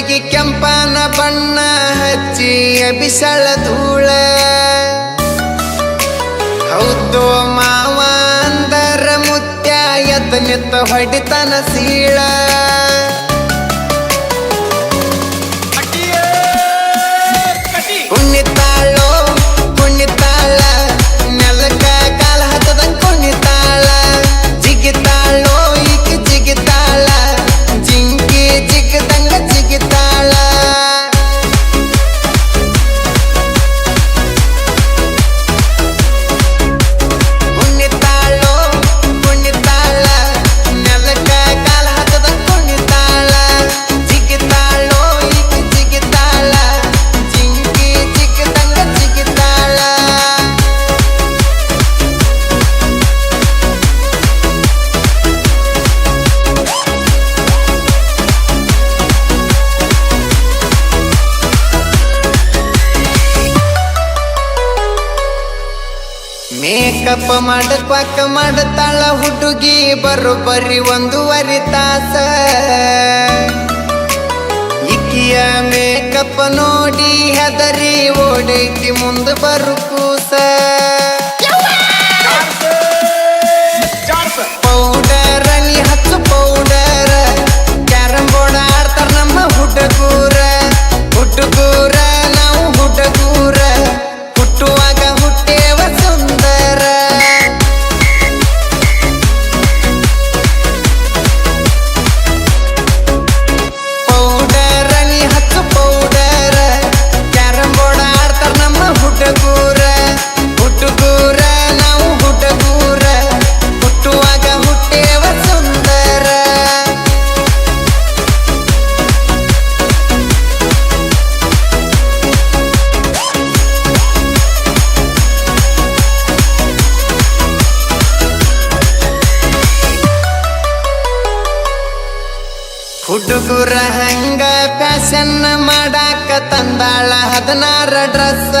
ಕೂದಲಿಗೆ ಕೆಂಪನ ಬಣ್ಣ ಹಚ್ಚಿ ಬಿಸಳ ಧೂಳ. ಹೌದು ಮಾವ ಅಂದರ ಮುತ್ಯ ಎದ್ದ ನಿತ್ತ ಹೊಡಿತನ ಸೀಳ. ಮೇಕಪ್ ಮಾಡಕ್ವಾಕ ಮಾಡತಾಳ ಹುಡುಗಿ ಬರೋಬ್ಬರಿ ಒಂದೂವರೆ ತಾಸ. ಇಕ್ಕಿಯ ಮೇಕಪ್ ನೋಡಿ ಹೆದರಿ ಓಡೈತಿ ಮುಂದೆ ಬರು ಕೂಸ. ಹುಡುಗರ ಹಂಗ ಫ್ಯಾಷನ್ ಮಾಡಾಕ ತಂದಾಳ? ಹದಿನಾರ ಡ್ರೆಸ್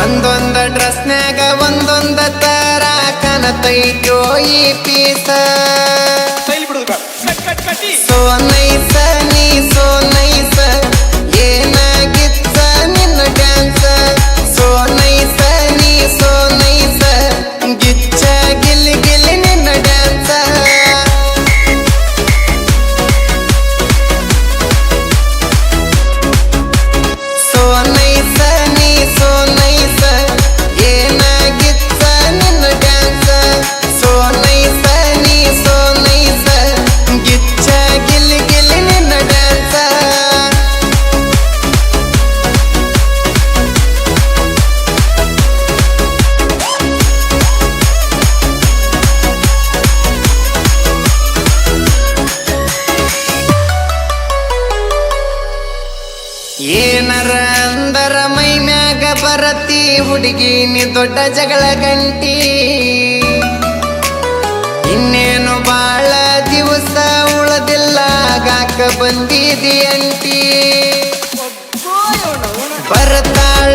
ಒಂದೊಂದ ಡ್ರೆಸ್ನ್ಯಾಗ ಒಂದೊಂದ ತರ ಕನತೈತೋ ಈ ಪೀಸ ಸೋ ಸನಿ ನೀ ಸೋ ಹುಡುಗಿ ನೀ ದೊಡ್ಡ ಜಗಳ ಗಂಟಿ. ಇನ್ನೇನು ಬಾಳ ದಿವಸ ಉಳದಿಲ್ಲ ಗಾಕ ಬಂದಿದೆಯಂತಿ ಬರ್ತಾಳ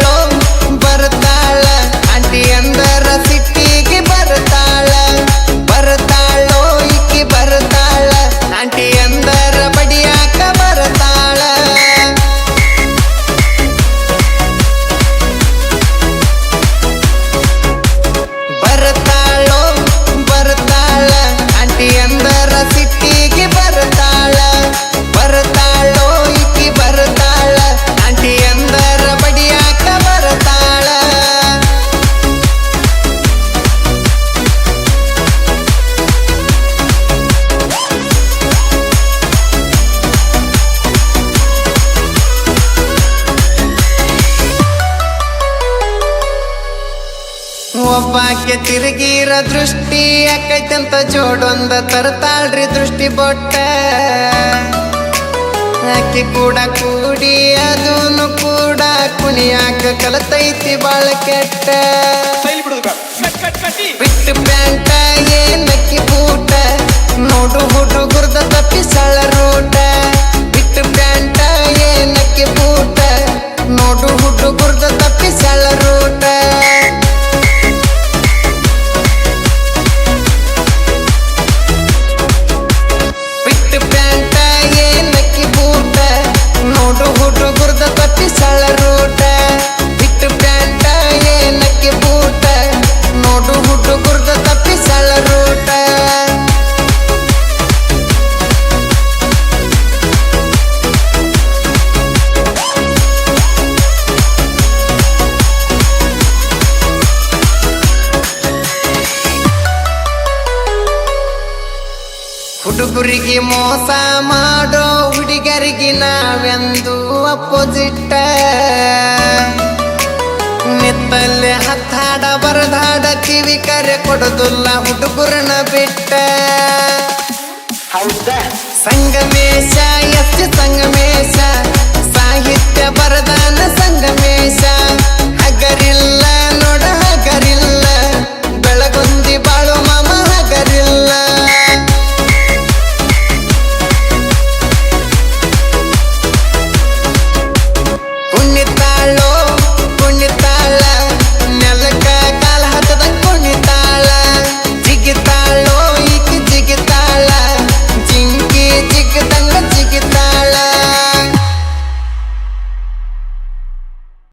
ತಿರುಗಿರ ದೃಷ್ಟಿ ಯಾಕೈತಂತ ಜೋಡೊಂದ ತರ್ತಾಳ್ರಿ ದೃಷ್ಟಿ ಬೊಟ್ಟ? ಆಕೆ ಕೂಡ ಕೂಡಿ ಅದೂನು ಕೂಡ ಕುಣಿಯಾಕ ಕಲತೈತಿ ಬಾಳ ಕೆಟ್ಟ. ಬಿಟ್ಟು ಪ್ಯಾಂಟ ಏನಕ್ಕಿ ಬೂಟ ನೋಡು ಹುಡುಗುರ್ದ ತಪ್ಪಿಸಳ ಊರಿಗೆ ಮೋಸ ಮಾಡೋ ಹುಡುಗರಿಗೆ ನಾವೆಂದು ಅಪೋಸಿಟ್ಟ ನಿತ್ತಲ್ಲಿ ಹತ್ತಾಡ ಬರದಾಡ ಕಿವಿ ಕರೆ ಕೊಡೋದಿಲ್ಲ ಹುಡುಗರನ್ನ ಬಿಟ್ಟ. ಸಂಗಮೇಶ ಎಸ್ ಸಂಗಮೇಶ ಸಾಹಿತ್ಯ ಬರದ